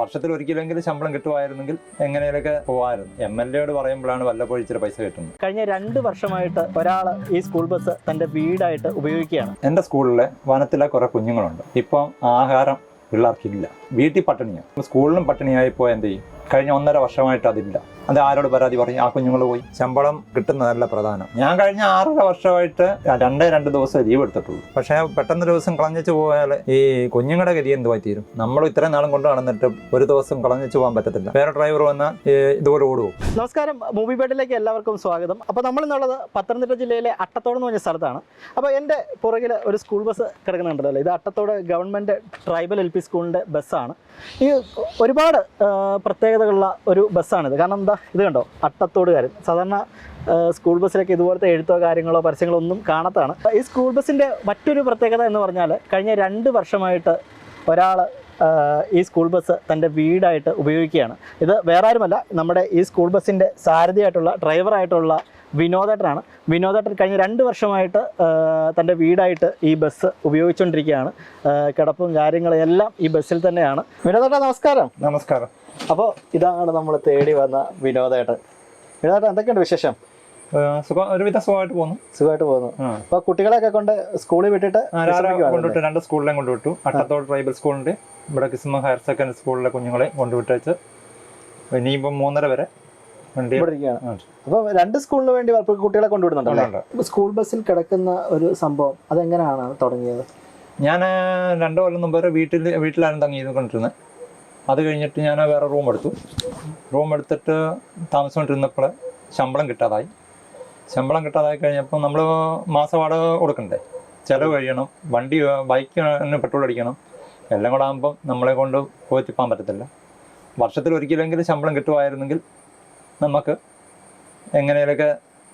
വർഷത്തിൽ ഒരിക്കലെങ്കിലും ശമ്പളം കിട്ടുമായിരുന്നെങ്കിൽ എങ്ങനെയൊക്കെ പോകാമായിരുന്നു എം എൽ എയോട് പറയുമ്പോഴാണ് വല്ലപ്പോഴും ഇച്ചിരി പൈസ കിട്ടുന്നത്. കഴിഞ്ഞ രണ്ട് വർഷമായിട്ട് ഒരാൾ ഈ സ്കൂൾ ബസ് തന്റെ വീടായിട്ട് ഉപയോഗിക്കുകയാണ്. എന്റെ സ്കൂളിലെ വനത്തിലെ കുറെ കുഞ്ഞുങ്ങളുണ്ട്. ഇപ്പം ആഹാരം പിള്ളേർക്കില്ല. വീട്ടിൽ പട്ടിണിയാണ് സ്കൂളിലും പട്ടിണിയായി പോയാൽ എന്ത് ചെയ്യും? കഴിഞ്ഞ ഒന്നര വർഷമായിട്ട് അതില്ല. അത് ആരോട് പരാതി പറഞ്ഞു? ആ കുഞ്ഞുങ്ങൾ പോയി. ശമ്പളം കിട്ടുന്നതല്ല പ്രധാനം. ഞാൻ കഴിഞ്ഞ ആറര വർഷമായിട്ട് രണ്ടേ രണ്ട് ദിവസം ലീവ് എടുത്തിട്ടുള്ളൂ. പക്ഷേ പെട്ടെന്ന് ദിവസം കളഞ്ഞിച്ച് പോയാൽ ഈ കുഞ്ഞുങ്ങളുടെ ഗതി എന്തുമായി തീരും? നമ്മൾ ഇത്രയും നാളും കൊണ്ട് നടന്നിട്ട് ഒരു ദിവസം കളഞ്ഞിച്ച് പോകാൻ പറ്റത്തില്ല. വേറെ ഡ്രൈവർ വന്നാൽ ഇതുപോലെ ഓടുവോ? നമസ്കാരം. മൂവി ബേഡിലേക്ക് എല്ലാവർക്കും സ്വാഗതം. അപ്പോൾ നമ്മൾ ഇന്നുള്ളത് പത്തനംതിട്ട ജില്ലയിലെ അട്ടത്തോട് എന്ന് പറഞ്ഞ സ്ഥലത്താണ്. അപ്പോൾ എന്റെ പുറകിൽ ഒരു സ്കൂൾ ബസ് കിടക്കുന്നുണ്ടല്ലോ. ഇത് Attathode government tribal L P സ്കൂളിന്റെ ബസ്സാണ്. ഈ ഒരുപാട് ആ, പ്രത്യേകതകളുള്ള ഒരു ബസ്സാണിത്. കാരണം എന്താ ഇത് കണ്ടോ അട്ടത്തോടുകാരൻ സാധാരണ സ്കൂൾ ബസ്സിലൊക്കെ ഇതുപോലത്തെ എഴുത്തോ കാര്യങ്ങളോ പരസ്യങ്ങളോ ഒന്നും കാണാത്തതാണ്. ഈ സ്കൂൾ ബസ്സിന്റെ മറ്റൊരു പ്രത്യേകത എന്ന് പറഞ്ഞാൽ കഴിഞ്ഞ രണ്ട് വർഷമായിട്ട് ഒരാൾ ഈ സ്കൂൾ ബസ് തന്റെ വീടായിട്ട് ഉപയോഗിക്കുകയാണ്. ഇത് വേറെ ആരുമല്ല നമ്മുടെ ഈ സ്കൂൾ ബസ്സിന്റെ സാരഥിയായിട്ടുള്ള ഡ്രൈവറായിട്ടുള്ള വിനോദേട്ടനാണ്. വിനോദേട്ടൻ കഴിഞ്ഞ രണ്ട് വർഷമായിട്ട് തന്റെ വീടായിട്ട് ഈ ബസ് ഉപയോഗിച്ചുകൊണ്ടിരിക്കുകയാണ് കിടപ്പും കാര്യങ്ങളും എല്ലാം ഈ ബസ്സിൽ തന്നെയാണ്. വിനോദേട്ടൻ നമസ്കാരം. നമസ്കാരം. അപ്പോൾ ഇതാണ് നമ്മൾ തേടി വന്ന വിനോദേട്ടൻ. വിനോദേട്ടൻ എന്തൊക്കെയുണ്ട് വിശേഷം? ഒരുവിധ സുഖമായിട്ട് പോകുന്നു. സുഖമായിട്ട് പോകുന്നു. അപ്പൊ കുട്ടികളെയൊക്കെ കൊണ്ട് സ്കൂളിൽ വിട്ടിട്ട് കൊണ്ടുവിട്ടു. രണ്ട് സ്കൂളിലേയും കൊണ്ടുവിട്ടു. അട്ടത്തോട് ട്രൈബൽ സ്കൂളിന്റെ ഇവിടെ കിസ്മ ഹയർ സെക്കൻഡറി സ്കൂളിലെ കുഞ്ഞുങ്ങളെ കൊണ്ടുവിട്ടേച്ച്. ഇനിയിപ്പം മൂന്നര വരെ അപ്പോൾ രണ്ട് സ്കൂളിന് വേണ്ടി കുട്ടികളെ കൊണ്ടുവിടുന്നുണ്ടല്ലോ? സ്കൂൾ ബസ്സിൽ കിടക്കുന്ന ഒരു സംഭവം അതെങ്ങനെയാണ് തുടങ്ങിയത്? ഞാൻ രണ്ടു കൊല്ലം മുമ്പ് വരെ വീട്ടിൽ വീട്ടിലാണ് തങ്ങി കൊണ്ടിരുന്നത്. അത് കഴിഞ്ഞിട്ട് ഞാൻ വേറെ റൂം എടുത്തു. റൂം എടുത്തിട്ട് താമസിച്ചുകൊണ്ടിരുന്നപ്പോൾ ശമ്പളം കിട്ടാതായി. ശമ്പളം കിട്ടാതായി കഴിഞ്ഞപ്പോൾ നമ്മൾ മാസവാടക കൊടുക്കണ്ടേ? ചിലവ് കഴിയണം. വണ്ടി ബൈക്കിന് പെട്രോൾ അടിക്കണം. എല്ലാം കൂടെ ആകുമ്പം നമ്മളെ കൊണ്ട് പോയിട്ടിപ്പാൻ പറ്റത്തില്ല. വർഷത്തിൽ ഒരിക്കലെങ്കിലും ശമ്പളം കിട്ടുമായിരുന്നെങ്കിൽ നമുക്ക് എങ്ങനെയൊക്കെ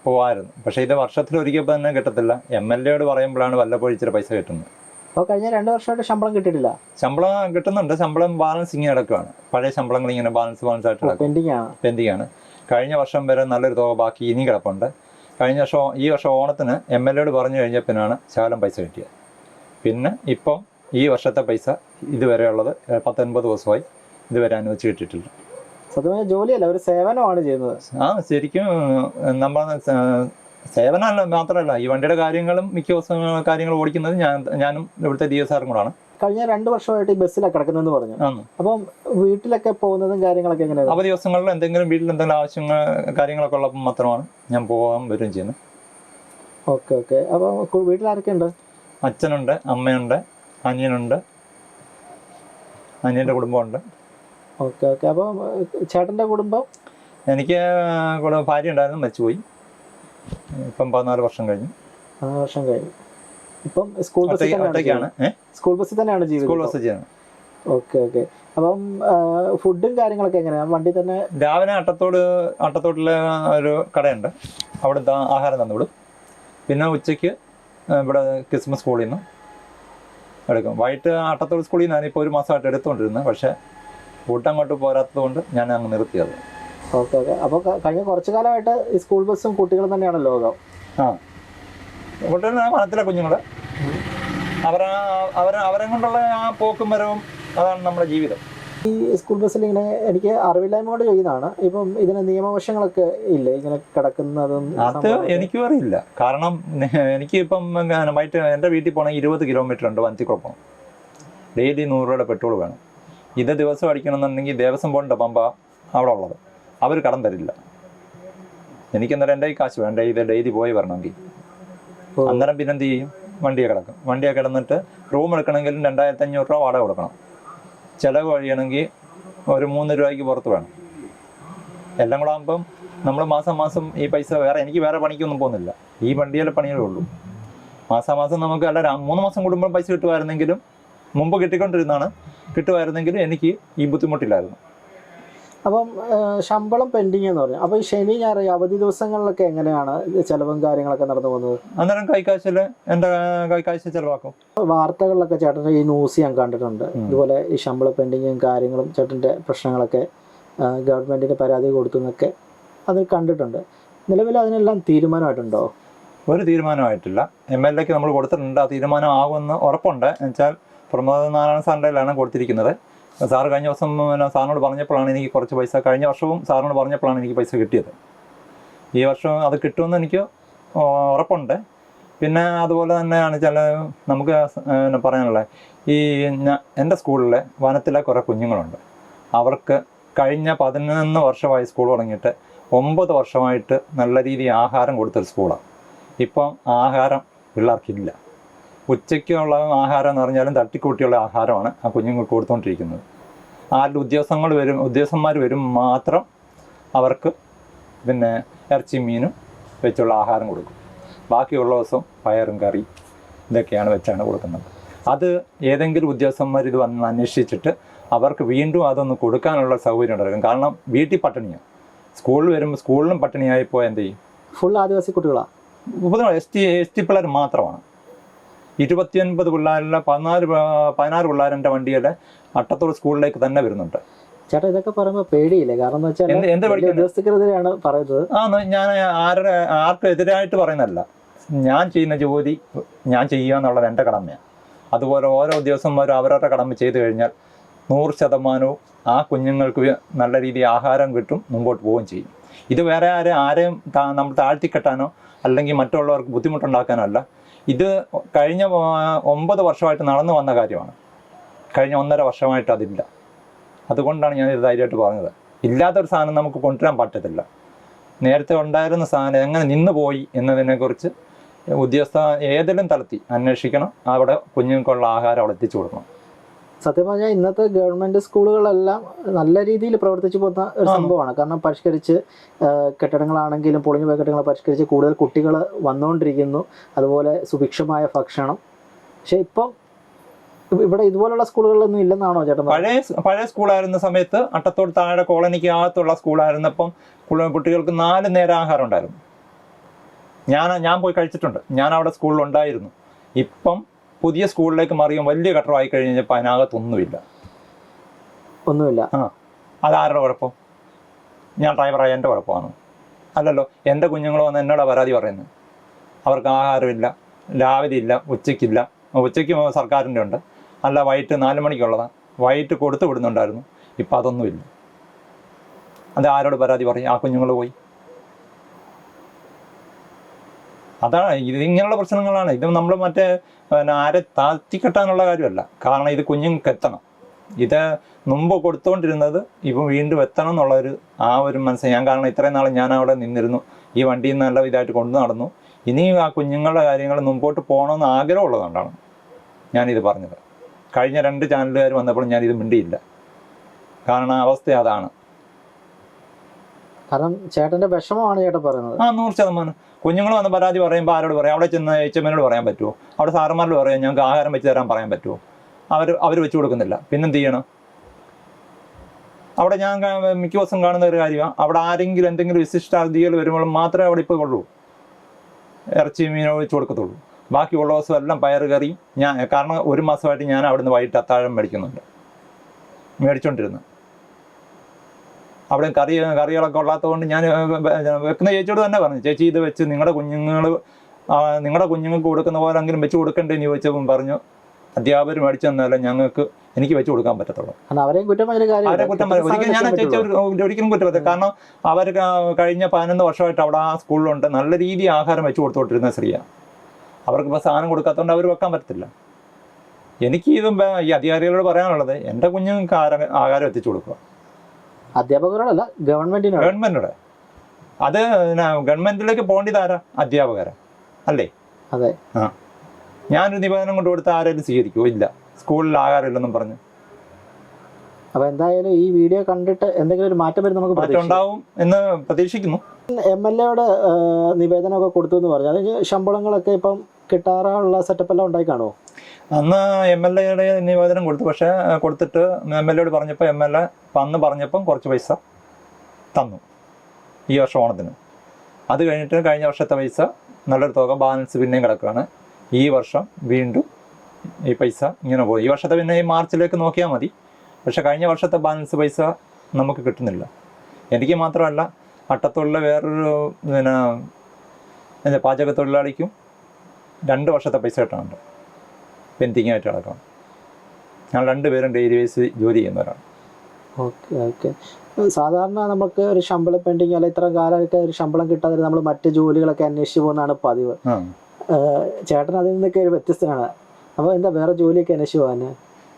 പോകാമായിരുന്നു പക്ഷേ ഇത് വർഷത്തിൽ ഒരിക്കൽ തന്നെ കിട്ടത്തില്ല. എം എൽ എയോട് പറയുമ്പോഴാണ് വല്ലപ്പോഴും ഇച്ചിരി പൈസ കിട്ടുന്നത്. അപ്പോൾ കഴിഞ്ഞ രണ്ട് വർഷമായിട്ട് ശമ്പളം കിട്ടിയിട്ടില്ല? ശമ്പളം കിട്ടുന്നുണ്ട്. ശമ്പളം ബാലൻസ് ഇങ്ങനെ കിടക്കുകയാണ് പഴയ ശമ്പളങ്ങൾ ഇങ്ങനെ ബാലൻസ് ബാലൻസ് ആയിട്ട് പെൻഡിങ് ആണ്. പെൻഡിങ് ആണ്. കഴിഞ്ഞ വർഷം വരെ നല്ലൊരു തുക ബാക്കി ഇനി കിടപ്പുണ്ട്. കഴിഞ്ഞ വർഷം ഈ വർഷം ഓണത്തിന് എം എൽ എയോട് പറഞ്ഞു കഴിഞ്ഞാൽ പിന്നാണ് ശകലം പൈസ കിട്ടിയത്. പിന്നെ ഇപ്പം ഈ വർഷത്തെ പൈസ ഇതുവരെയുള്ളത് പത്തൊൻപത് ദിവസമായി ഇതുവരെ അനുവദിച്ച് കിട്ടിയിട്ടില്ല. സത്യമായ ജോലിയല്ല ഒരു സേവനമാണ് ചെയ്യുന്നത്. ആ ശരിക്കും നമ്മൾ സേവനമല്ല മാത്രമല്ല ഈ വണ്ടിയുടെ കാര്യങ്ങളും മിക്ക ദിവസം കാര്യങ്ങൾ ഓടിക്കുന്നത് ഞാൻ ഞാനും ഇവിടുത്തെ ഡി എസ് ആറും കൂടാണ്. കഴിഞ്ഞ രണ്ട് വർഷമായിട്ട് ഈ ബസ്സിലാണ് കിടക്കുന്നതെന്ന് പറഞ്ഞു. അപ്പം വീട്ടിലൊക്കെ പോകുന്നതും കാര്യങ്ങളൊക്കെ എങ്ങനെയാണ് അവധി ദിവസങ്ങളിൽ എന്തെങ്കിലും വീട്ടിൽ എന്തെങ്കിലും ആവശ്യങ്ങൾ കാര്യങ്ങളൊക്കെ ഉള്ളപ്പോൾ മാത്രമാണ് ഞാൻ പോകാൻ വരും ചെയ്യുന്നത്. Okay okay. അപ്പോൾ വീട്ടിൽ ആരൊക്കെ ഉണ്ട് അച്ഛനുണ്ട് അമ്മയുണ്ട് അനിയനുണ്ട് അനിയന്റെ കുടുംബമുണ്ട്. Okay okay. അപ്പോൾ ചേട്ടന്റെ കുടുംബം? എനിക്ക് കൂടെ ഭാര്യ ഉണ്ടായിരുന്നു മരിച്ചുപോയി. ഇപ്പം പതിനാല് വർഷം കഴിഞ്ഞു. പതിനാല് വർഷം കഴിഞ്ഞു. ഇപ്പം സ്കൂൾ ബസ്സിൽ തന്നെയാണ് ജീവിതം. സ്കൂൾ ബസ്സിൽ തന്നെയാണ് സ്കൂൾ ബസ് ചെയ്യുന്നത് ഓക്കെ ഓക്കെ. അപ്പം ഫുഡും കാര്യങ്ങളൊക്കെ എങ്ങനെയാണ് വണ്ടി തന്നെ രാവിലെ അട്ടത്തോട് അട്ടത്തോട്ടിലെ ഒരു കടയുണ്ട്. അവിടെ ആഹാരം തന്നുവിടും പിന്നെ ഉച്ചയ്ക്ക് ഇവിടെ ക്രിസ്മസ് സ്കൂളിൽ നിന്ന് എടുക്കും. വൈകിട്ട് അട്ടത്തോട് സ്കൂളിൽ നിന്നാണ് ഇപ്പോൾ ഒരു മാസമായിട്ട് എടുത്തുകൊണ്ടിരുന്നത്. പക്ഷേ ഫുഡ് അങ്ങോട്ട് പോരാത്തത് കൊണ്ട് ഞാൻ അങ്ങ് നിർത്തിയത്. Okay okay. അപ്പോൾ കഴിഞ്ഞ കുറച്ചു കാലമായിട്ട് ഈ സ്കൂൾ ബസ്സും കുട്ടികളും തന്നെയാണ് ലോകം. ആ. കുട്ടികൾ വനത്തിലെ കുഞ്ഞുങ്ങൾ അവരെ അവരെ അവരെ കൊണ്ടുള്ള ആ പോക്കും വരവും അതാണ് നമ്മുടെ ജീവിതം. ഈ സ്കൂൾ ബസ്സിൽ ഇങ്ങനെ എനിക്ക് അറിവില്ലായ്മ കൊണ്ട് ചോദിക്കുന്നതാണ്. ഇപ്പം ഇതിന് നിയമവശങ്ങളൊക്കെ ഇല്ലേ? ഇങ്ങനെ കിടക്കുന്നതും അത് എനിക്കും അറിയില്ല. കാരണം എനിക്ക് ഇപ്പം വൈകിട്ട് എന്റെ വീട്ടിൽ പോകണമെങ്കിൽ ഇരുപത് കിലോമീറ്റർ ഉണ്ട് വനത്തിക്കുഴപ്പം ഡെയിലി നൂറ് രൂപയുടെ പെട്രോൾ വേണം. ഇത് ദിവസം അടിക്കണമെന്നുണ്ടെങ്കിൽ ദേവസ്വം ബോർഡിന്റെ പമ്പ അവിടെ ഉള്ളത്. അവർ കടം തരില്ല. എനിക്ക് അന്നേരം എന്റെ ഈ കാശ് വേണ്ട ഇത് ഡെയിലി പോയി വരണമെങ്കിൽ. അന്നേരം പിന്നെ എന്ത് ചെയ്യും? വണ്ടിയെ കിടക്കും. വണ്ടിയെ കിടന്നിട്ട് റൂം എടുക്കണമെങ്കിലും രണ്ടായിരത്തി അഞ്ഞൂറ് രൂപ വാടക കൊടുക്കണം. ചിലവ് കഴിയണമെങ്കിൽ ഒരു മൂന്ന് രൂപയ്ക്ക് പുറത്ത് വേണം. എല്ലാം കൂടെ ആകുമ്പം നമ്മൾ മാസം മാസം ഈ പൈസ വേറെ എനിക്ക് വേറെ പണിക്കൊന്നും പോകുന്നില്ല. ഈ വണ്ടിയിലെ പണിയേ ഉള്ളൂ. മാസം മാസം നമുക്ക് അല്ല മൂന്ന് മാസം കൂടുമ്പോൾ പൈസ കിട്ടുമായിരുന്നെങ്കിലും മുമ്പ് കിട്ടിക്കൊണ്ടിരുന്നതാണ്. കിട്ടുമായിരുന്നെങ്കിലും എനിക്ക് ഈ ബുദ്ധിമുട്ടില്ലായിരുന്നു. അപ്പം ശമ്പളം പെൻഡിങ് എന്ന് പറഞ്ഞു. അപ്പോൾ ഈ ശനി ഞായർ അവധി ദിവസങ്ങളിലൊക്കെ എങ്ങനെയാണ് ചെലവും കാര്യങ്ങളൊക്കെ നടന്നു പോകുന്നത്? അന്നേരം കൈക്കാശിൽ എന്റെ കൈക്കാശ് ചിലവാക്കും. വാർത്തകളിലൊക്കെ ചേട്ടന്റെ ഈ ന്യൂസ് ഞാൻ കണ്ടിട്ടുണ്ട്. ഇതുപോലെ ഈ ശമ്പള പെൻഡിങ്ങും കാര്യങ്ങളും ചേട്ടന്റെ പ്രശ്നങ്ങളൊക്കെ ഗവൺമെന്റിന്റെ പരാതി കൊടുത്തു എന്നൊക്കെ അത് കണ്ടിട്ടുണ്ട്. നിലവിൽ അതിനെല്ലാം തീരുമാനമായിട്ടുണ്ടോ? ഒരു തീരുമാനമായിട്ടില്ല. എം എൽ എക്ക് നമ്മൾ കൊടുത്തിട്ടുണ്ട്. ആ തീരുമാനം ആകുമെന്ന് ഉറപ്പുണ്ട്. എന്നുവെച്ചാൽ പ്രമോദ് നാരായണ സാറിന്റെയിലാണ് കൊടുത്തിരിക്കുന്നത്. സാറ് കഴിഞ്ഞ ദിവസം സാറിനോട് പറഞ്ഞപ്പോഴാണ് എനിക്ക് കുറച്ച് പൈസ കഴിഞ്ഞ വർഷവും സാറിനോട് പറഞ്ഞപ്പോഴാണ് എനിക്ക് പൈസ കിട്ടിയത്. ഈ വർഷം അത് കിട്ടുമെന്ന് എനിക്ക് ഉറപ്പുണ്ട്. പിന്നെ അതുപോലെ തന്നെയാണ് ചില നമുക്ക് പറയാനുള്ളത് ഈ എന്റെ സ്കൂളിലെ വനത്തിലെ കുറേ കുഞ്ഞുങ്ങളുണ്ട്. അവർക്ക് കഴിഞ്ഞ പതിനൊന്ന് വർഷമായി സ്കൂൾ തുടങ്ങിയിട്ട് ഒമ്പത് വർഷമായിട്ട് നല്ല രീതിയിൽ ആഹാരം കൊടുത്തൊരു സ്കൂളാണ് ഇപ്പം ആഹാരം പിള്ളേർക്കില്ല. ഉച്ചയ്ക്കുള്ള ആഹാരം എന്ന് പറഞ്ഞാലും തട്ടിക്കൂട്ടിയുള്ള ആഹാരമാണ് ആ കുഞ്ഞുങ്ങൾക്ക് കൊടുത്തുകൊണ്ടിരിക്കുന്നത് ആരുടെ ഉദ്യോഗസ്ഥങ്ങൾ വരും ഉദ്യോഗസ്ഥന്മാർ വരും മാത്രം അവർക്ക് പിന്നെ ഇറച്ചി മീനും വെച്ചുള്ള ആഹാരം കൊടുക്കും. ബാക്കിയുള്ള ദിവസം പയറും കറി ഇതൊക്കെയാണ് വെച്ചാണ് കൊടുക്കുന്നത്. അത് ഏതെങ്കിലും ഉദ്യോഗസ്ഥന്മാർ ഇത് വന്ന് അന്വേഷിച്ചിട്ട് അവർക്ക് വീണ്ടും അതൊന്ന് കൊടുക്കാനുള്ള സൗകര്യം ഉണ്ടായിരിക്കും. കാരണം വീട്ടിൽ പട്ടിണിയാണ് സ്കൂളിൽ വരുമ്പോൾ സ്കൂളിലും പട്ടിണിയായി പോയാൽ എന്ത് ചെയ്യും? ഫുൾ ആദിവാസി കുട്ടികളാണ് എസ് ടി എസ് ടി പിള്ളേർ മാത്രമാണ്. ഇരുപത്തിയൊൻപത് പിള്ളേരുടെ പതിനാല് പതിനാറ് പിള്ളേരുടെ വണ്ടിയുടെ അട്ടത്തോട് സ്കൂളിലേക്ക് തന്നെ വരുന്നുണ്ട്. ചേട്ടാ ഇതൊക്കെ പറയുമ്പോൾ പേടിയില്ലേ? കാരണം എന്ന് വെച്ചാൽ എന്ത് ഉദ്യോഗസ്ഥർക്കെതിരെയാണ് പറയുന്നത്. ആ ഞാൻ ആരുടെ ആർക്കും എതിരായിട്ട് പറയുന്നതല്ല. ഞാൻ ചെയ്യുന്ന ജോലി ഞാൻ ചെയ്യുക എന്നുള്ളത് എന്റെ കടമയാണ്. അതുപോലെ ഓരോ ഉദ്യോഗസ്ഥന്മാരും അവരവരുടെ കടമ ചെയ്തു കഴിഞ്ഞാൽ നൂറ് ശതമാനവും ആ കുഞ്ഞുങ്ങൾക്ക് നല്ല രീതിയിൽ ആഹാരം കിട്ടും മുമ്പോട്ട് പോവുകയും ചെയ്യും. ഇത് വേറെ ആരെയും ആരെയും നമ്മൾ നമ്മൾ താഴ്ത്തിക്കെട്ടാനോ അല്ലെങ്കിൽ മറ്റുള്ളവർക്ക് ബുദ്ധിമുട്ടുണ്ടാക്കാനോ അല്ല. ഇത് കഴിഞ്ഞ ഒമ്പത് വർഷമായിട്ട് നടന്നു വന്ന കാര്യമാണ്. കഴിഞ്ഞ ഒന്നര വർഷമായിട്ട് അതില്ല. അതുകൊണ്ടാണ് ഞാൻ ഇത് ധൈര്യമായിട്ട് പറഞ്ഞത്. ഇല്ലാത്തൊരു സാധനം നമുക്ക് കൊണ്ടുവരാൻ പറ്റത്തില്ല. നേരത്തെ ഉണ്ടായിരുന്ന സാധനം എങ്ങനെ നിന്ന് പോയി എന്നതിനെക്കുറിച്ച് ഉദ്യോഗസ്ഥ ഏതെങ്കിലും തലത്തിൽ അന്വേഷിക്കണം. അവിടെ കുഞ്ഞുങ്ങൾക്കുള്ള ആഹാരം അവിടെ എത്തിച്ചു കൊടുക്കണം. സത്യം പറഞ്ഞാൽ ഇന്നത്തെ ഗവൺമെന്റ് സ്കൂളുകളെല്ലാം നല്ല രീതിയിൽ പ്രവർത്തിച്ചു പോകുന്ന ഒരു സംഭവമാണ്. കാരണം പരിഷ്കരിച്ച് കെട്ടിടങ്ങളാണെങ്കിലും പൊളിഞ്ഞു പോയ കെട്ടിടങ്ങൾ പരിഷ്കരിച്ച് കൂടുതൽ കുട്ടികൾ വന്നുകൊണ്ടിരിക്കുന്നു അതുപോലെ സുഭിക്ഷമായ ഭക്ഷണം. പക്ഷെ ഇപ്പം ഇവിടെ ഇതുപോലുള്ള സ്കൂളുകളൊന്നും ഇല്ലെന്നാണോ ചേട്ടൻ പഴയ പഴയ സ്കൂളായിരുന്ന സമയത്ത് അട്ടത്തോട് താഴെ കോളനിക്ക് അകത്തുള്ള സ്കൂളായിരുന്നപ്പം കുള- കുട്ടികൾക്ക് നാല് നേരം ആഹാരം ഉണ്ടായിരുന്നു. ഞാൻ ഞാൻ പോയി കഴിച്ചിട്ടുണ്ട്. ഞാൻ അവിടെ സ്കൂളിൽ ഉണ്ടായിരുന്നു ഇപ്പം പുതിയ സ്കൂളിലേക്ക് മാറിയും വലിയ കട്ടറമായി കഴിഞ്ഞപ്പോൾ അതിനകത്തൊന്നുമില്ല. ഒന്നുമില്ല. ആ അതാരുടെ കുഴപ്പം? ഞാൻ ഡ്രൈവറായ എന്റെ കുഴപ്പമാണ്? അല്ലല്ലോ എന്റെ കുഞ്ഞുങ്ങൾ വന്ന് എന്നോട് പരാതി പറയുന്നത്? അവർക്ക് ആഹാരമില്ല രാവിലെ ഇല്ല ഉച്ചയ്ക്കില്ല ഉച്ചയ്ക്ക് സർക്കാരിന്റെ ഉണ്ട്. അല്ല വൈകിട്ട് നാല് മണിക്കുള്ളതാണ് വൈകിട്ട് കൊടുത്തു വിടുന്നുണ്ടായിരുന്നു. ഇപ്പം അതൊന്നുമില്ല. അത് ആരോട് പരാതി പറയും? ആ കുഞ്ഞുങ്ങൾ പോയി. അതാണ് ഇത് ഇങ്ങനെയുള്ള പ്രശ്നങ്ങളാണ്. ഇത് നമ്മൾ മറ്റേ പിന്നെ ആരെ താഴ്ത്തിക്കെട്ടാനുള്ള കാര്യമല്ല. കാരണം ഇത് കുഞ്ഞുങ്ങൾക്ക് എത്തണം ഇത് മുമ്പ് കൊടുത്തുകൊണ്ടിരുന്നത് ഇപ്പം വീണ്ടും എത്തണം എന്നുള്ളൊരു ആ ഒരു മനസ്സ്. ഞാൻ കാരണം ഇത്രയും നാൾ ഞാൻ അവിടെ നിന്നിരുന്നു. ഈ വണ്ടിയിൽ നല്ല ഇതായിട്ട് കൊണ്ടു നടന്നു. ഇനിയും ആ കുഞ്ഞുങ്ങളുടെ കാര്യങ്ങൾ മുമ്പോട്ട് പോകണമെന്ന് ആഗ്രഹമുള്ളതുകൊണ്ടാണ് ഞാനിത് പറഞ്ഞത്. കഴിഞ്ഞ രണ്ട് ചാനലുകാർ വന്നപ്പോൾ ഞാനിത് മിണ്ടിയില്ല. കാരണം അവസ്ഥ അതാണ്. കാരണം ചേട്ടന്റെ വിഷമമാണ് ചേട്ടൻ പറയുന്നത്. ആ നൂറ് ശതമാനം. കുഞ്ഞുങ്ങൾ വന്ന് പരാതി പറയുമ്പോൾ ആരോട് പറയാം? അവിടെ ചെന്ന് എച്ച് എമ്മിനോട് പറയാൻ പറ്റുമോ അവിടെ സാറന്മാരോട് പറയാം ഞങ്ങൾക്ക് ആഹാരം വെച്ച് തരാൻ പറയാൻ പറ്റുമോ അവർ അവർ വെച്ച് കൊടുക്കുന്നില്ല. പിന്നെന്ത് ചെയ്യണം? അവിടെ ഞാൻ മിക്ക ദിവസം കാണുന്ന ഒരു കാര്യമാണ് അവിടെ ആരെങ്കിലും എന്തെങ്കിലും വിശിഷ്ട അതിഥികൾ വരുമ്പോൾ മാത്രമേ അവിടെ ഇപ്പോൾ കൊള്ളൂ ഇറച്ചി മീനോ വെച്ച് കൊടുക്കത്തുള്ളൂ. ബാക്കിയുള്ള ദിവസം എല്ലാം പയർ കറി. ഞാൻ കാരണം ഒരു മാസമായിട്ട് ഞാൻ അവിടുന്ന് വൈകിട്ട് അത്താഴം മേടിക്കുന്നുണ്ട്. മേടിച്ചോണ്ടിരുന്നു. അവിടെ കറി കറികളൊക്കെ ഉള്ളാത്തതുകൊണ്ട് ഞാൻ വെക്കുന്ന ചേച്ചിയോട് തന്നെ പറഞ്ഞു ചേച്ചി ഇത് വെച്ച് നിങ്ങളുടെ കുഞ്ഞുങ്ങൾ നിങ്ങളുടെ കുഞ്ഞുങ്ങൾക്ക് കൊടുക്കുന്ന പോലെ പോലെങ്കിലും വെച്ച് കൊടുക്കണ്ടേന്ന് ചോദിച്ചപ്പം പറഞ്ഞു അധ്യാപകർ മേടിച്ചു തന്നാലേ ഞങ്ങൾക്ക് എനിക്ക് വെച്ച് കൊടുക്കാൻ പറ്റത്തുള്ളൂ. അവരെയും കുറ്റം അവരെ കുറ്റം പറയും ഒരിക്കലും ഞാൻ ചേച്ചി ഒരു- ഒരിക്കലും കുറ്റം കാരണം അവർ കഴിഞ്ഞ പതിനൊന്ന് വർഷമായിട്ട് അവിടെ ആ സ്കൂളിലുണ്ട്. നല്ല രീതി ആഹാരം വെച്ച് കൊടുത്തുകൊണ്ടിരുന്ന സ്ത്രീയാണ് അവർക്ക് ഇപ്പോൾ സാധനം കൊടുക്കാത്തതുകൊണ്ട് അവർ വെക്കാൻ പറ്റത്തില്ല. എനിക്ക് ഇതും ഈ അധികാരികളോട് പറയാനുള്ളത് എന്റെ കുഞ്ഞുങ്ങൾക്ക് ആഹാരം ആഹാരം എത്തിച്ചു കൊടുക്കുക. അധ്യാപകരോടല്ല ഗവൺമെന്റിനോട്. ഗവൺമെന്റിനോട്. അത് ഗവൺമെന്റിലേക്ക് പോകേണ്ടത് ആരാ? അധ്യാപകരാ. അല്ലേ? അതെ. ആ. ഞാനൊരു നിവേദനം കൊണ്ട് കൊടുത്ത ആരെങ്കിലും സ്വീകരിക്കുമോ ഇല്ല. സ്കൂളിൽ ആകാറില്ലെന്നും പറഞ്ഞു. അപ്പൊ എന്തായാലും ഈ വീഡിയോ കണ്ടിട്ട് എന്തെങ്കിലും ഒരു മാറ്റം വരും നമുക്ക് മാറ്റം ഉണ്ടാവും എന്ന് പ്രതീക്ഷിക്കുന്നു. എം എൽ എയുടെ നിവേദനമൊക്കെ കൊടുത്തു എന്ന് പറഞ്ഞു. അതിന് ശമ്പളങ്ങളൊക്കെ ഇപ്പം കിട്ടാറുള്ള സെറ്റപ്പ് എല്ലാം ഉണ്ടായി കാണുമോ അന്ന് എം എൽ എയുടെ നിവേദനം കൊടുത്തു. പക്ഷേ കൊടുത്തിട്ട് എം എൽ എയോട് പറഞ്ഞപ്പോൾ എം എൽ എ അന്ന് പറഞ്ഞപ്പം കുറച്ച് പൈസ തന്നു ഈ വർഷം ഓണത്തിന്. അത് കഴിഞ്ഞിട്ട് കഴിഞ്ഞ വർഷത്തെ പൈസ നല്ലൊരു തുക ബാലൻസ് പിന്നെയും കിടക്കുകയാണ്. ഈ വർഷം വീണ്ടും ഈ പൈസ ഇങ്ങനെ പോയി. ഈ വർഷത്തെ പിന്നെ ഈ മാർച്ചിലേക്ക് നോക്കിയാൽ മതി. പക്ഷെ കഴിഞ്ഞ വർഷത്തെ ബാലൻസ് പൈസ നമുക്ക് കിട്ടുന്നില്ല. എനിക്ക് മാത്രമല്ല അട്ടത്തുള്ള വേറൊരു പിന്നെ എന്താ പാചക തൊഴിലാളിക്കും രണ്ട് വർഷത്തെ പൈസ കിട്ടാനുണ്ട്. പെൻഡിങ് ആയിട്ട് കിടക്കണം ഞങ്ങൾ രണ്ടുപേരും ഡെയിലി ബേസ് ജോലി ചെയ്യുന്നവരാണ്. Okay okay. സാധാരണ നമുക്ക് ഒരു ശമ്പളം പെൻഡിങ് അല്ല ഇത്ര കാലമൊക്കെ ഒരു ശമ്പളം കിട്ടാതെ നമ്മൾ മറ്റ് ജോലികളൊക്കെ അന്വേഷിച്ച് പോകുന്നതാണ് പതിവ്. ചേട്ടൻ അതിൽ നിന്നൊക്കെ ഒരു വ്യത്യസ്തനാണ്. അപ്പോൾ എന്താ വേറെ ജോലിയൊക്കെ അന്വേഷിച്ച് പോകാൻ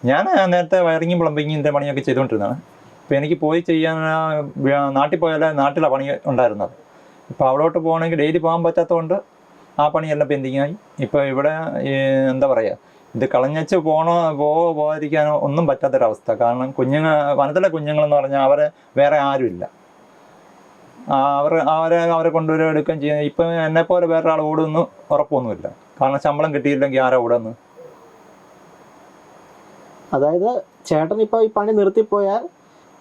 ഞാൻ നേരത്തെ വയറിങ്ങും പ്ലംബിങ്ങിന്റെ പണിയൊക്കെ ചെയ്തുകൊണ്ടിരുന്നതാണ്. ഇപ്പോൾ എനിക്ക് പോയി ചെയ്യാൻ നാട്ടിൽ പോയാലേ നാട്ടിലെ പണി ഉണ്ടായിരുന്നത്. ഇപ്പോൾ അവിടോട്ട് പോകണമെങ്കിൽ ഡെയിലി പോകാൻ പറ്റാത്തതുകൊണ്ട് ആ പണിയെല്ലാം പെൻഡിങ്ങായി. ഇപ്പോൾ ഇവിടെ എന്താ പറയുക ഇത് കളഞ്ഞച്ച് പോണോ പോ പോകാതിരിക്കാനോ ഒന്നും പറ്റാത്തൊരവസ്ഥ. കാരണം കുഞ്ഞുങ്ങൾ വനത്തിലെ കുഞ്ഞുങ്ങളെന്ന് പറഞ്ഞാൽ അവരെ വേറെ ആരുമില്ല. അവർ അവരെ അവരെ കൊണ്ടുവരിക എടുക്കുകയും ചെയ്യുന്നത് ഇപ്പം എന്നെപ്പോലെ വേറെ ആൾ ഓടുമെന്ന് ഉറപ്പൊന്നുമില്ല. കാരണം ശമ്പളം കിട്ടിയില്ലെങ്കിൽ ആരാ ഓടുന്നു? അതായത് ചേട്ടൻ ഇപ്പോൾ ഈ പണി നിർത്തിപ്പോയാൽ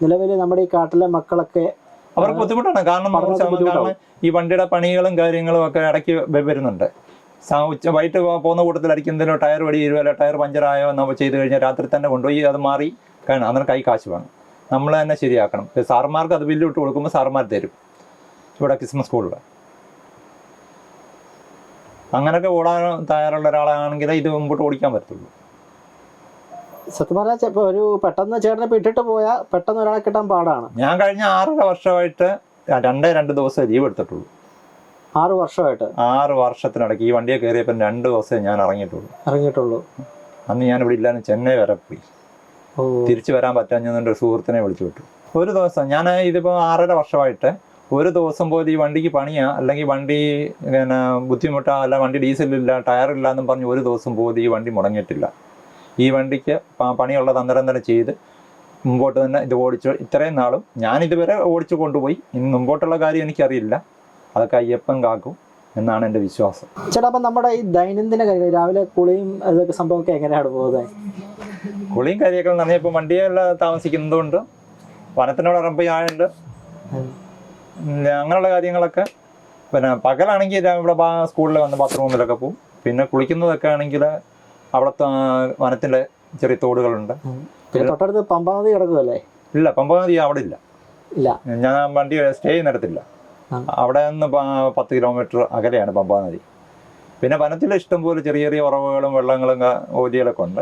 നിലവിൽ നമ്മുടെ ഈ കാട്ടിലെ മക്കളൊക്കെ അവർക്ക് ബുദ്ധിമുട്ടാണ്. കാരണം ഈ വണ്ടിയുടെ പണികളും കാര്യങ്ങളും ഒക്കെ ഇടയ്ക്ക് വരുന്നുണ്ട്. ഉച്ച വൈകിട്ട് പോകുന്ന കൂട്ടത്തിലായിരിക്കും എന്തെങ്കിലും ടയർ വടി ഇരുവല്ല ടയർ പഞ്ചറായോ എന്നൊക്കെ ചെയ്ത് കഴിഞ്ഞാൽ രാത്രി തന്നെ കൊണ്ടുപോയി അത് മാറി കാരണം അന്നേരം കൈ കാശ് വേണം. നമ്മൾ തന്നെ ശരിയാക്കണം. സാർമാർക്ക് അത് ബില്ല് ഇട്ട് കൊടുക്കുമ്പോൾ സാർമാർ തരും. ഇവിടെ ക്രിസ്മസ് സ്കൂളിൽ അങ്ങനെയൊക്കെ ഓടാൻ തയ്യാറുള്ള ഒരാളാണെങ്കിൽ ഇത് മുമ്പോട്ട് ഓടിക്കാൻ പറ്റുള്ളൂ സത്യം പറഞ്ഞാൽ ഇപ്പോൾ ഒരു പെട്ടെന്ന് ചേട്ടനെ ഇട്ടിട്ട് പോയാൽ പെട്ടെന്ന് ഒരാളെ കിട്ടാൻ പാടാണ്. ഞാൻ കഴിഞ്ഞ ആറര വർഷമായിട്ട് രണ്ടേ രണ്ട് ദിവസം ലീവ് എടുത്തിട്ടുള്ളൂ. ആറ് വർഷമായിട്ട്. ആറ് വർഷത്തിനിടയ്ക്ക് ഈ വണ്ടിയെ കയറിയപ്പോൾ രണ്ട് ദിവസമേ ഞാൻ ഇറങ്ങിയിട്ടുള്ളൂ. ഇറങ്ങിയിട്ടുള്ളൂ. അന്ന് ഞാൻ ഇവിടെ ഇല്ലാന്ന് ചെന്നൈ വരെ പോയി. തിരിച്ചു വരാൻ പറ്റാഞ്ഞതുകൊണ്ട് ഒരു സുഹൃത്തിനെ വിളിച്ചു വിട്ടു. ഒരു ദിവസം ഞാൻ ഇതിപ്പോൾ ആറര വർഷമായിട്ട് ഒരു ദിവസം പോലും ഈ വണ്ടിക്ക് പണിയാ അല്ലെങ്കിൽ വണ്ടി പിന്നെ ബുദ്ധിമുട്ടാ അല്ല വണ്ടി ഡീസലില്ല ടയറില്ല എന്നും പറഞ്ഞ് ഒരു ദിവസം പോലും ഈ വണ്ടി മുടങ്ങിയിട്ടില്ല. ഈ വണ്ടിക്ക് പണിയുള്ള പണിയുള്ളത് അന്നേരം തന്നെ ചെയ്ത് മുമ്പോട്ട് തന്നെ ഇത് ഓടിച്ചു ഇത്രയും നാളും ഞാൻ ഇതുവരെ ഓടിച്ചു കൊണ്ടുപോയി. ഇനി മുമ്പോട്ടുള്ള കാര്യം എനിക്കറിയില്ല. അതൊക്കെ അയ്യപ്പൻ കാക്കും എന്നാണ് എന്റെ വിശ്വാസം. ചേട്ടാ അപ്പം നമ്മുടെ ഈ ദൈനംദിന കാര്യങ്ങൾ രാവിലെ കുളിയും അതൊക്കെ സംഭവമൊക്കെ എങ്ങനെയാണ് പോകുന്നത്? കുളിയും കാര്യമൊക്കെ നന്ദി ഇപ്പം വണ്ടിയല്ല താമസിക്കുന്നതുകൊണ്ട് വനത്തിനോട് ഇറമ്പിയായുണ്ട് അങ്ങനെയുള്ള കാര്യങ്ങളൊക്കെ. പിന്നെ പകലാണെങ്കിൽ ഇവിടെ സ്കൂളിൽ വന്ന് ബാത്റൂമിലൊക്കെ പോകും. പിന്നെ കുളിക്കുന്നതൊക്കെ ആണെങ്കിൽ അവിടെ വനത്തിന്റെ ചെറിയ തോടുകളുണ്ട്. പിന്നെ തൊട്ടടുത്ത് പമ്പാ നദി കിടക്കുമല്ലേ ഇല്ല പമ്പാനദി അവിടെ ഇല്ല. ഇല്ല. ഞാൻ വണ്ടി സ്റ്റേ ചെയ്യുന്നിടത്തില്ല. അവിടെ നിന്ന് പത്ത് കിലോമീറ്റർ അകലെയാണ് പമ്പാ നദി. പിന്നെ വനത്തിൽ ഇഷ്ടംപോലെ ചെറിയ ചെറിയ ഉറവുകളും വെള്ളങ്ങളും ഓലികളൊക്കെ ഉണ്ട്.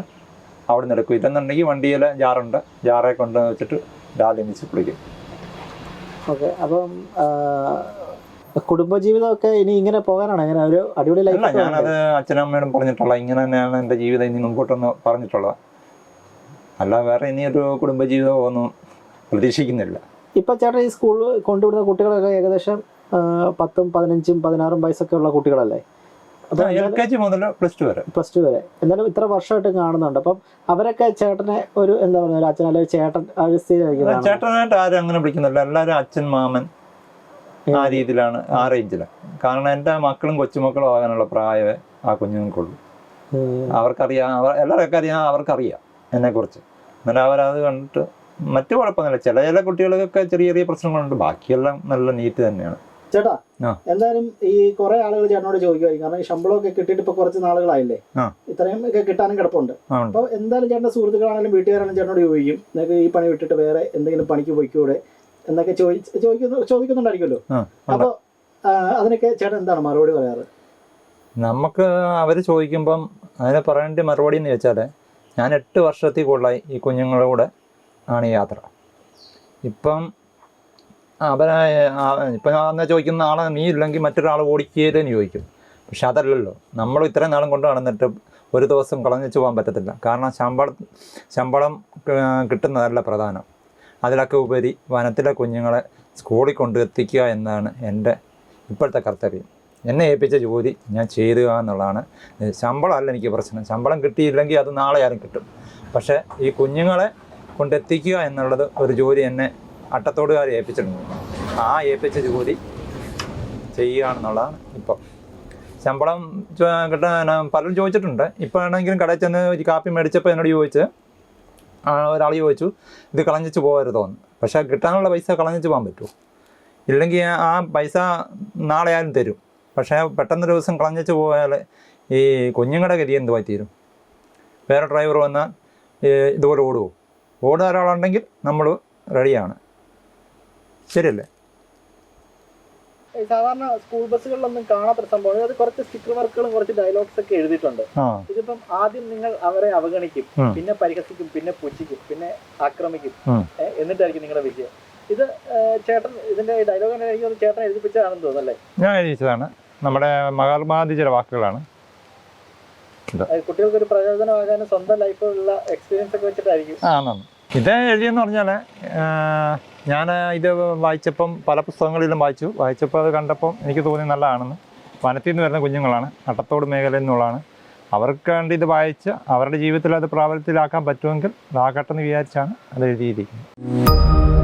അവിടെ നിന്ന് എടുക്കും. ഇതെന്നുണ്ടെങ്കിൽ വണ്ടിയിൽ ജാറുണ്ട്. ജാറെ കൊണ്ട് വെച്ചിട്ട് ഡാലിമിച്ച് കുളിക്കും. ഓക്കെ. അപ്പം കുടുംബജീവിതമൊക്കെ ഇനി ഇങ്ങനെ പോകാനാണ്? അങ്ങനെ ഒരു അടിപൊളി ലൈഫ് ഞാനത് അച്ഛനമ്മയോടും പറഞ്ഞിട്ടുള്ള ഇങ്ങനെ തന്നെയാണ് എന്റെ ജീവിതം ഇനി മുമ്പോട്ടൊന്ന് പറഞ്ഞിട്ടുള്ളത്. അല്ല വേറെ ഇനി ഒരു കുടുംബജീവിതമോ ഒന്നും പ്രതീക്ഷിക്കുന്നില്ല. ഇപ്പൊ ചേട്ടൻ ഈ സ്കൂളിൽ കൊണ്ടുവിടുന്ന കുട്ടികളൊക്കെ ഏകദേശം പത്തും പതിനഞ്ചും പതിനാറും വയസ്സൊക്കെ ഉള്ള കുട്ടികളല്ലേ? എൽ കെ ജി മുതൽ പ്ലസ് ടു വരെ. പ്ലസ് ടു വരെ. എന്നാലും ഇത്ര വർഷമായിട്ട് കാണുന്നുണ്ട്. അപ്പം അവരൊക്കെ ചേട്ടനെ ഒരു എന്താ പറയുക ഒരു അച്ഛൻ അല്ലെങ്കിൽ ചേട്ടൻ ആ ഒരു സ്ഥിതിയായിരിക്കും ചേട്ടനായിട്ട് ആരും അങ്ങനെ വിളിക്കുന്നില്ല. എല്ലാവരും അച്ഛൻ മാമൻ ആ രീതിയിലാണ് ആ റേഞ്ചിലാണ് കാരണം എന്റെ മക്കളും കൊച്ചുമക്കളും ആകാനുള്ള പ്രായമേ ആ കുഞ്ഞുങ്ങൾക്കുള്ളൂ. അവർക്കറിയാം അവർ എല്ലാവർക്കും അറിയാം അവർക്കറിയാം എന്നെക്കുറിച്ച്. എന്നാലും അവരത് കണ്ടിട്ട് മറ്റു കുഴപ്പമൊന്നുമില്ല. ചില ചില കുട്ടികൾക്കൊക്കെ ചെറിയ ചെറിയ പ്രശ്നങ്ങളുണ്ട്. ബാക്കിയെല്ലാം നല്ല നീറ്റ് തന്നെയാണ്. ചേട്ടാ. എന്തായാലും ഈ കുറെ ആളുകൾ ചേട്ടനോട് ചോദിക്കുമായിരിക്കും കാരണം ഈ ശമ്പളമൊക്കെ കിട്ടിയിട്ട് ഇപ്പൊ കുറച്ച് നാളുകളായില്ലേ. ഇത്രയും ഒക്കെ കിട്ടാനും കിടപ്പുണ്ട്. അപ്പൊ എന്തായാലും ചേട്ടന്റെ സുഹൃത്തുക്കളാണെങ്കിലും വീട്ടുകാരാണെങ്കിലും ചേട്ടനോട് ചോദിക്കും. നിങ്ങൾക്ക് ഈ പണി വിട്ടിട്ട് വേറെ എന്തെങ്കിലും പണിക്ക് പോയിക്കൂടെ? എന്നൊക്കെ ചോദിച്ച് ചോദിക്കുന്നു ചോദിക്കുന്നുണ്ടായിരിക്കുമല്ലോ. അപ്പൊ അതിനൊക്കെ ചേട്ടൻ എന്താണ് മറുപടി പറയാറ്? നമുക്ക് അവർ ചോദിക്കുമ്പം അതിനെ പറയേണ്ട മറുപടി എന്ന് വെച്ചാൽ ഞാൻ എട്ട് വർഷത്തിൽ കൂടുതലായി ഈ കുഞ്ഞുങ്ങളുടെ കൂടെ ആണ് ഈ യാത്ര. ഇപ്പം അവരെ ഇപ്പം ഞാൻ അന്ന് ചോദിക്കുന്ന ആളെ നീ ഇല്ലെങ്കിൽ മറ്റൊരാൾ ഓടിക്കുകയില്ലെന്ന് ചോദിക്കും. പക്ഷെ അതല്ലല്ലോ. നമ്മൾ ഇത്രയും നാളും കൊണ്ട് നടന്നിട്ട് ഒരു ദിവസം കളഞ്ഞു പോകാൻ പറ്റത്തില്ല. കാരണം ശമ്പളം ശമ്പളം കിട്ടുന്നതല്ല പ്രധാനം. അതിലൊക്കെ ഉപരി വനത്തിലെ കുഞ്ഞുങ്ങളെ സ്കൂളിൽ കൊണ്ട് എത്തിക്കുക എന്നാണ് എന്റെ ഇപ്പോഴത്തെ കർത്തവ്യം. എന്നെ ഏൽപ്പിച്ച ജോലി ഞാൻ ചെയ്യുക എന്നുള്ളതാണ്. ശമ്പളമല്ല എനിക്ക് പ്രശ്നം. ശമ്പളം കിട്ടിയില്ലെങ്കിൽ അത് നാളെ ആരും കിട്ടും. പക്ഷേ ഈ കുഞ്ഞുങ്ങളെ കൊണ്ടെത്തിക്കുക എന്നുള്ളത് ഒരു ജോലി എന്നെ അട്ടത്തോടുകാർ ഏൽപ്പിച്ചിട്ടുണ്ട്. ആ ഏൽപ്പിച്ച ജോലി ചെയ്യുകയാണെന്നുള്ളതാണ് ഇപ്പം. ശമ്പളം കിട്ടാൻ പലരും ചോദിച്ചിട്ടുണ്ട്. ഇപ്പോൾ ആണെങ്കിലും കടയിൽ ചെന്ന് ഒരു കാപ്പി മേടിച്ചപ്പോൾ എന്നോട് ചോദിച്ച് ഒരാൾ ചോദിച്ചു ഇത് കളഞ്ഞിച്ച് പോകരുതോന്ന് പക്ഷേ കിട്ടാനുള്ള പൈസ കളഞ്ഞിച്ച് പോകാൻ പറ്റുമോ? ഇല്ലെങ്കിൽ ആ പൈസ നാളെ ആരും തരും. പക്ഷേ പെട്ടെന്നൊരു ദിവസം കളഞ്ഞിച്ച് പോയാൽ ഈ കുഞ്ഞുങ്ങളുടെ ഗതി എന്തുമായി തീരും? വേറെ ഡ്രൈവർ വന്നാൽ ഇതുപോലെ ഓടുമോ ഓടുന്ന ഒരാളുണ്ടെങ്കിൽ നമ്മൾ റെഡിയാണ്. ശരിയല്ലേ? സാധാരണ സ്കൂൾ ബസ്സുകളിലൊന്നും കാണാത്ത സംഭവം. അത് കുറച്ച് സ്റ്റിക്കർ വർക്കുകളും കുറച്ച് ഡയലോഗ്സ് ഒക്കെ എഴുതിയിട്ടുണ്ട്. ഇതിപ്പം ആദ്യം നിങ്ങൾ അവരെ അവഗണിക്കും. പിന്നെ പരിഹസിക്കും പിന്നെ പുച്ഛിക്കും പിന്നെ ആക്രമിക്കും. എന്നിട്ടായിരിക്കും നിങ്ങളുടെ വിജയം. ഇത് ചേട്ടൻ ഇതിന്റെ ഡയലോഗ് എനിക്ക് ചേട്ടൻ എഴുതിപ്പിച്ചതാണെന്ന് തോന്നുന്നല്ലേ ഞാൻ എഴുതിച്ചതാണ്. നമ്മുടെ മഹാത്മാഗാന്ധിജിയുടെ വാക്കുകളാണ്. കുട്ടികൾക്ക് ഒരു പ്രയോജനമാകാനും സ്വന്തം ലൈഫിലുള്ള എക്സ്പീരിയൻസ് ഒക്കെ വെച്ചിട്ടായിരിക്കും. ആ ഇത് എഴുതിയെന്ന് പറഞ്ഞാൽ ഞാൻ ഇത് വായിച്ചപ്പം പല പുസ്തകങ്ങളിലും വായിച്ചു. വായിച്ചപ്പോൾ അത് കണ്ടപ്പം എനിക്ക് തോന്നി നല്ലതാണെന്ന്. വനത്തിൽ നിന്ന് വരുന്ന കുഞ്ഞുങ്ങളാണ് അട്ടത്തോട് മേഖലയിൽ നിന്നുള്ളതാണ്. അവർക്ക് വേണ്ടി ഇത് വായിച്ച് അവരുടെ ജീവിതത്തിൽ അത് പ്രാബല്യത്തിലാക്കാൻ പറ്റുമെങ്കിൽ അതാകട്ടെ എന്ന് വിചാരിച്ചാണ് അത് എഴുതിയിരിക്കുന്നത്.